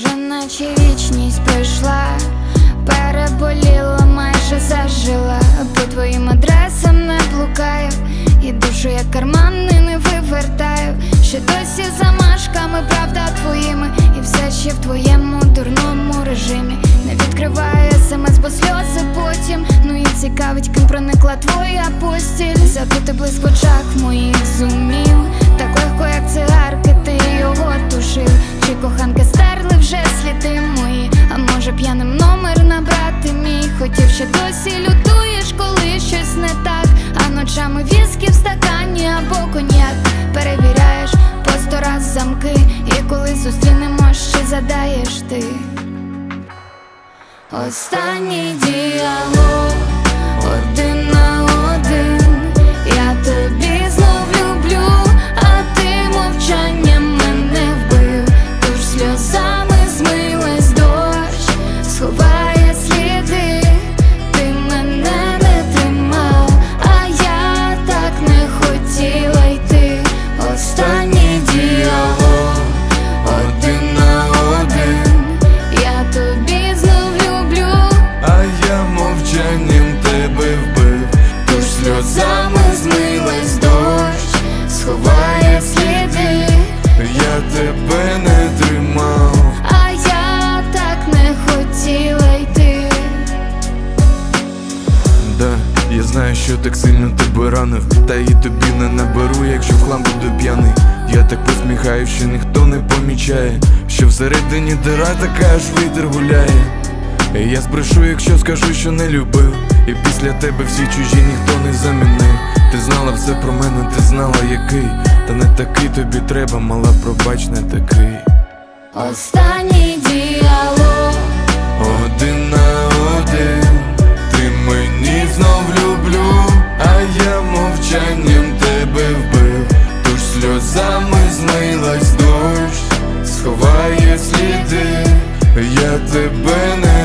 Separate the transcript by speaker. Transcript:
Speaker 1: наче вічність пройшла, переболіла, майже зажила, по твоїм адресам не блукаю, і душу як кармани не вивертаю, ще досі замашками, правда твоїми, і все ще в твоєму дурному режимі. Не відкриваю смс, бо сльози потім. Ну і цікавить, ким проникла твоя постіль. Забути близько очах моїх зумів. Так легко, досі лютуєш, коли щось не так. А ночами віскі в стакані або коньяк Перевіряєш по сто раз замки. І коли зустрінемо, ще задаєш ти. Останній діалог один.
Speaker 2: Да, я знаю, що так сильно тебе ранив, та і тобі не наберу, якщо в хлам буду п'яний. Я так посміхаю, що ніхто не помічає, що всередині дира така аж вітер гуляє. Я збрешу, якщо скажу, що не любив. І після тебе всі чужі ніхто не замінив. Ти знала все про мене, ти знала який. Та не такий тобі треба, мала пробач, не такий.
Speaker 1: Останній діалог,
Speaker 2: тебе не.